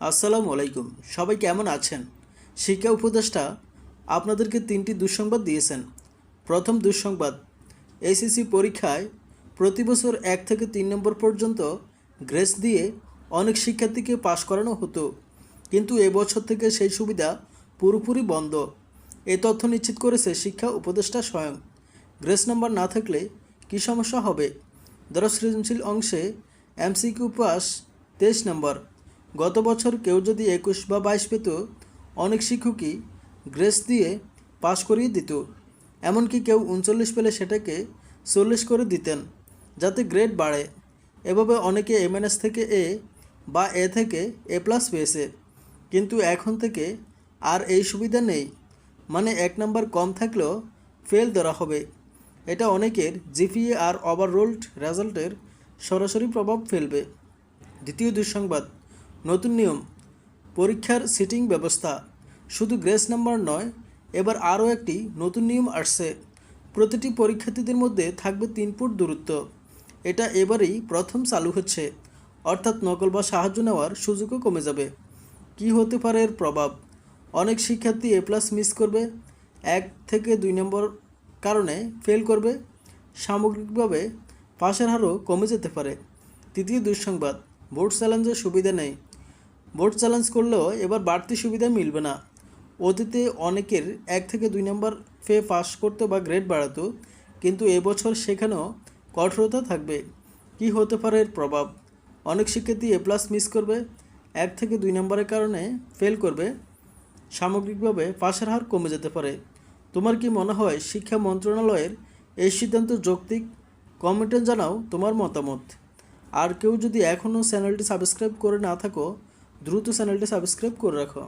আসসালামু আলাইকুম। সবাই কেমন আছেন? শিক্ষা উপদেষ্টা আপনাদেরকে তিনটি দুঃসংবাদ দিয়েছেন। প্রথম দুঃসংবাদ, এসএসসি পরীক্ষায় প্রতি বছর এক থেকে তিন নম্বর পর্যন্ত গ্রেস দিয়ে অনেক শিক্ষার্থীকে পাশ করানো হতো। কিন্তু এবছর থেকে সেই সুবিধা পুরোপুরি বন্ধ। এ তথ্য নিশ্চিত করেছে শিক্ষা উপদেষ্টা স্বয়ং। গ্রেস নাম্বার না থাকলে কী সমস্যা হবে? ধরো সৃজনশীল অংশে এমসিকিউ পাস তেইশ নম্বর। গত বছর কেউ যদি একুশ বা বাইশ পেত, অনেক শিক্ষকই গ্রেস দিয়ে পাশ করিয়ে দিত। এমনকি কেউ উনচল্লিশ পেলে সেটাকে চল্লিশ করে দিতেন, যাতে গ্রেড বাড়ে। এভাবে অনেকে এমএনএস থেকে এ বা এ থেকে এ প্লাস পেয়েছে। কিন্তু এখন থেকে আর এই সুবিধা নেই। মানে এক নাম্বার কম থাকলেও ফেল ধরা হবে। এটা অনেকের জিপিএ আর ওভাররোল্ড রেজাল্টের সরাসরি প্রভাব ফেলবে। দ্বিতীয় দুঃসংবাদ। নতুন নিয়ম, পরীক্ষার সিটিং ব্যবস্থা, শুধু গ্রেস নাম্বার নয়, এবার আরও একটি নতুন নিয়ম আসছে। প্রতিটি পরীক্ষার্থীদের মধ্যে থাকবে তিন ফুট দূরত্ব। এটা এবারেই প্রথম চালু হচ্ছে। অর্থাৎ নকল বা সাহায্য নেওয়ার সুযোগও কমে যাবে। কি হতে পারে এর প্রভাব? অনেক শিক্ষার্থী এ প্লাস মিস করবে। এক থেকে দুই নম্বর কারণে ফেল করবে। সামগ্রিকভাবে পাশের হারও কমে যেতে পারে। তৃতীয় দুঃসংবাদ বোর্ড চ্যালেঞ্জের সুবিধা নেই। বোর্ড চ্যালেঞ্জ করলেও এবার বাড়তি সুবিধা মিলবে না। অতীতে অনেকের এক থেকে দুই নম্বর ফে পাস করতে বা গ্রেড বাড়াতো, কিন্তু এবছর সেখানেও কঠোরতা থাকবে। কি হতে পারে এর প্রভাব? অনেক শিক্ষার্থী এ প্লাস মিস করবে, এক থেকে দুই নম্বরের কারণে ফেল করবে। সামগ্রিকভাবে পাশের হার কমে যেতে পারে। তোমার কি মনে হয় শিক্ষা মন্ত্রণালয়ের এই সিদ্ধান্ত যৌক্তিক? কমেন্টে জানাও তোমার মতামত। আর কেউ যদি এখনও চ্যানেলটি সাবস্ক্রাইব করে না থাকো দ্রুত চ্যানেলটি সাবস্ক্রাইব করে রাখো।